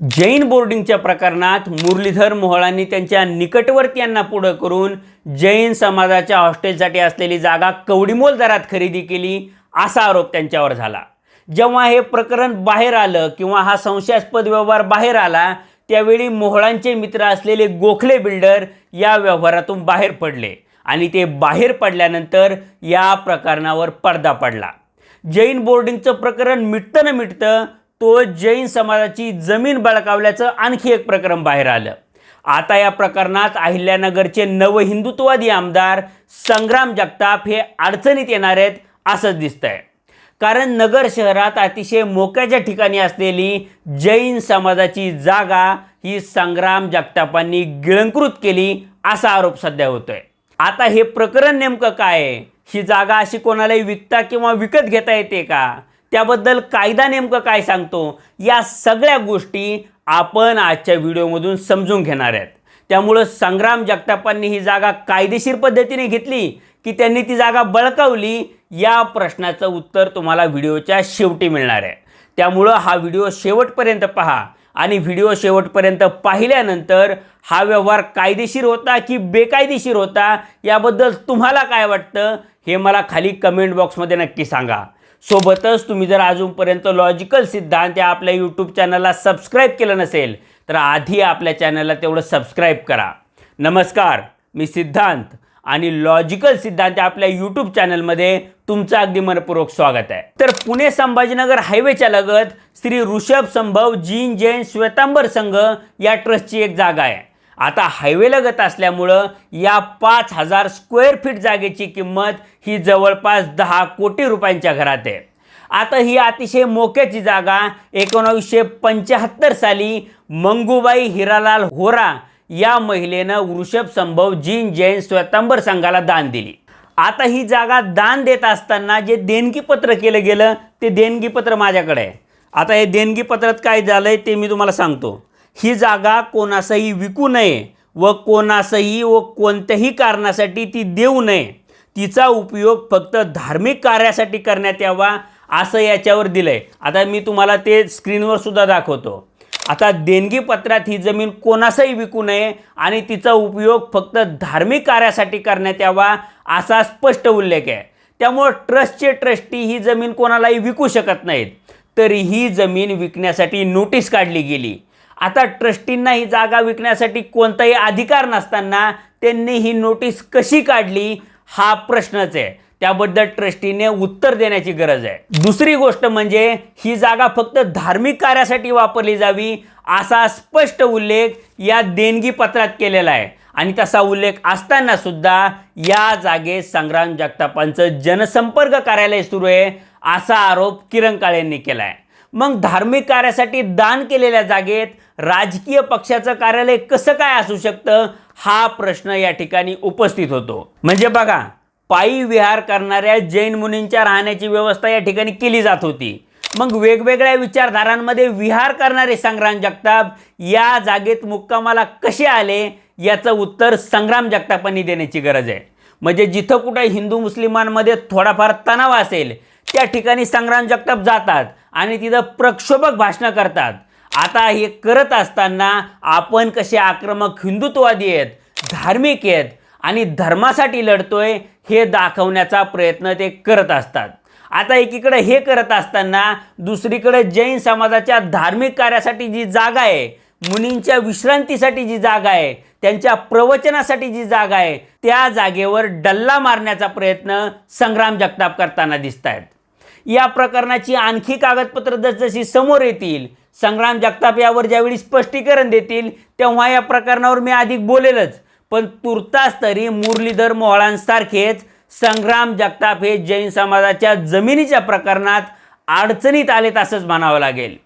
जैन बोर्डिंगच्या प्रकरणात मुरलीधर मोहळांनी त्यांच्या निकटवर्तीयांना पुढं करून जैन समाजाच्या हॉस्टेलसाठी असलेली जागा कवडीमोल दरात खरेदी केली असा आरोप त्यांच्यावर झाला. जेव्हा हे प्रकरण बाहेर आलं किंवा हा संशयास्पद व्यवहार बाहेर आला त्यावेळी मोहळांचे मित्र असलेले गोखले बिल्डर या व्यवहारातून बाहेर पडले आणि ते बाहेर पडल्यानंतर या प्रकरणावर पडदा पडला. जैन बोर्डिंगचं प्रकरण मिटतं न मिटतं तो जैन समाजाची जमीन बळकावल्याचं आणखी एक प्रकरण बाहेर आलं. आता या प्रकरणात अहिल्यानगरचे नवहिंदुत्ववादी आमदार संग्राम जगताप हे अडचणीत येणार आहेत असंच दिसतंय. कारण नगर शहरात अतिशय मोक्याच्या ठिकाणी असलेली जैन समाजाची जागा ही संग्राम जगतापांनी गिळंकृत केली असा आरोप सध्या होतोय. आता हे प्रकरण नेमकं काय ही जागा अशी कोणालाही विकता किंवा विकत घेता येते का? त्याबद्दल कायदा नेमकं काय सांगतो? या सगळ्या गोष्टी आपण आजच्या व्हिडिओमधून समजून घेणार आहेत. त्यामुळं संग्राम जगतापांनी ही जागा कायदेशीर पद्धतीने घेतली की त्यांनी ती जागा बळकावली या प्रश्नाचं उत्तर तुम्हाला व्हिडिओच्या शेवटी मिळणार आहे. त्यामुळं हा व्हिडिओ शेवटपर्यंत पहा आणि व्हिडिओ शेवटपर्यंत पाहिल्यानंतर हा व्यवहार कायदेशीर होता की बेकायदेशीर होता याबद्दल तुम्हाला काय वाटतं हे मला खाली कमेंट बॉक्समध्ये नक्की सांगा. सोबतच तुम्ही जर अजूनपर्यंत लॉजिकल सिद्धांत या आपल्या यूट्यूब चॅनलला सबस्क्राईब केलं नसेल तर आधी आपल्या चॅनलला तेवढं सबस्क्राईब करा. नमस्कार मी सिद्धांत आणि लॉजिकल सिद्धांत आपल्या यूट्यूब चॅनलमध्ये तुमचं अगदी मनपूर्वक स्वागत आहे. तर पुणे संभाजीनगर हायवेच्या लगत श्री ऋषभ संभव जीन जैन श्वेतांबर संघ या ट्रस्टची एक जागा आहे. आता हायवेलगत असल्यामुळं या पाच हजार स्क्वेअर फीट जागेची किंमत ही जवळपास दहा कोटी रुपयांच्या घरात आहे. आता ही अतिशय मोक्याची जागा एकोणावीसशे पंच्याहत्तर साली मंगूबाई हिरालाल होरा या महिलेनं वृषभ संभव जीन जैन स्वतंबर संघाला दान दिली. आता ही जागा दान देत असताना जे देणगीपत्र केलं गेलं ते देणगीपत्र माझ्याकडे आहे. आता हे देणगीपत्रात काय झालंय ते मी तुम्हाला सांगतो. ही जागा कोणासही विकू नये व कोणासही व कोणत्याही कारणासाठी ती देऊ नये. तिचा उपयोग फक्त धार्मिक कार्यासाठी करण्यात यावा असं याच्यावर दिलं आहे आता मी तुम्हाला ते स्क्रीनवर सुद्धा दाखवतो. आता देणगी पत्रात ही जमीन कोणासही विकू नये आणि तिचा उपयोग फक्त धार्मिक कार्यासाठी करण्यात यावा असा स्पष्ट उल्लेख आहे. त्यामुळं ट्रस्टचे ट्रस्टी ही जमीन कोणालाही विकू शकत नाहीत. तरी ही जमीन विकण्यासाठी नोटीस काढली गेली. आता ट्रस्टींना ही जागा विकण्यासाठी कोणताही अधिकार नसताना त्यांनी ही नोटीस कशी काढली हा प्रश्नच आहे. त्याबद्दल ट्रस्टीने उत्तर देण्याची गरज आहे. दुसरी गोष्ट म्हणजे ही जागा फक्त धार्मिक कार्यासाठी वापरली जावी असा स्पष्ट उल्लेख या देणगी पत्रात केलेला आहे. आणि तसा उल्लेख असताना सुद्धा या जागेत संग्राम जगतापांचं जनसंपर्क कार्यालय सुरू आहे असा आरोप किरण काळेंनी केला आहे मग धार्मिक कार्यासाठी दान केलेल्या जागेत राजकीय पक्षाचं कार्यालय कसं काय असू शकतं? हा प्रश्न या ठिकाणी उपस्थित होतो. म्हणजे बघा पायी विहार करणाऱ्या जैन मुनींच्या राहण्याची व्यवस्था या ठिकाणी केली जात होती. मग वेगवेगळ्या विचारधारांमध्ये विहार करणारे संग्राम जगताप या जागेत मुक्कामाला कसे आले? याचं उत्तर संग्राम जगतापांनी देण्याची गरज आहे. म्हणजे जिथं कुठं हिंदू मुस्लिमांमध्ये थोडाफार तणाव असेल त्या ठिकाणी संग्राम जगताप जातात. आणि तिथं प्रक्षोभक भाषणं करतात. आता हे करत असताना आपण कसे आक्रमक हिंदुत्ववादी आहेत धार्मिक आहेत आणि धर्मासाठी लढतोय हे दाखवण्याचा प्रयत्न ते करत असतात. आता एकीकडे हे करत असताना दुसरीकडे जैन समाजाच्या धार्मिक कार्यासाठी जी जागा आहे मुनींच्या विश्रांतीसाठी जी जागा आहे त्यांच्या प्रवचनासाठी जी जागा आहे त्या जागेवर डल्ला मारण्याचा प्रयत्न संग्राम जगताप करताना दिसत आहेत या प्रकरणाची आणखी कागदपत्र जसजशी समोर येतील संग्राम जगताप यावर ज्यावेळी स्पष्टीकरण देतील तेव्हा या प्रकरणावर मी अधिक बोलेलच. पण तुर्तास तरी मुरलीधर मोहळांसारखेच संग्राम जगताप हे जैन समाजाच्या जमिनीच्या प्रकरणात अडचणीत आलेत असंच म्हणावं लागेल.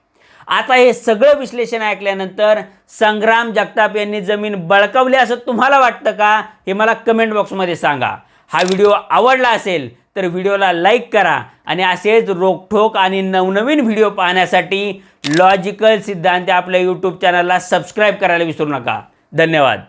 आता हे सगळं विश्लेषण ऐकल्यानंतर संग्राम जगताप यांनी जमीन बळकावली असं तुम्हाला वाटतं का? हे मला कमेंट बॉक्समध्ये सांगा. हा व्हिडिओ आवडला असेल तर व्हिडिओला लाईक करा आणि असेच रोखठोक आणि नवनवीन व्हिडिओ पाहण्यासाठी लॉजिकल सिद्धांत आपल्या यूट्यूब चॅनलला सबस्क्राईब करायला विसरू नका. धन्यवाद.